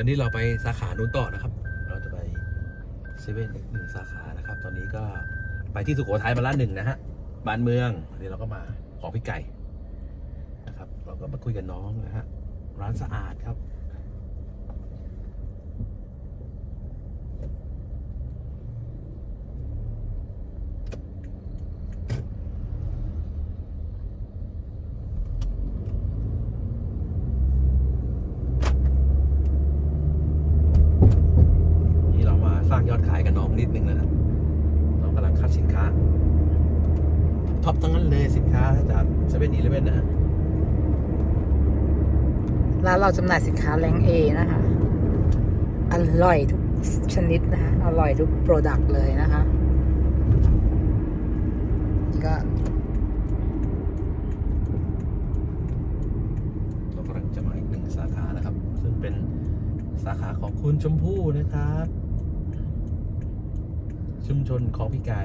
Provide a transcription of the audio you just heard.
ตอนนี้เราไปสาขานู้นต่อนะครับ เราจะไปเซเว่นอีกหนึ่งสาขานะครับ ตอนนี้ก็ไปที่สุโขทัยมาละหนึ่งนะฮะบ้านเมืองเดี๋ยวเราก็มาขอพี่ไก่นะครับ เราก็มาคุยกับน้องนะฮะร้านสะอาดครับ นี่เรามาสร้างยอดขายกับน้องนิดนึงนะฮะน้องกำลังคัดสินค้าท็อปทั้งนั้นเลยสินค้าจากเซเว่นอีเลเว่นนะฮะร้านเราจำหน่ายสินค้าแรงเอนะคะ อร่อยทุกชนิดนะคะ อร่อยทุกโปรดักต์เลยนะคะนี่ก็เรากำลังจะมาอีกหนึ่งสาขานะครับ ซึ่งเป็นสาขาของคุณชมพู่นะครับ ชุมชนของพี่ไก่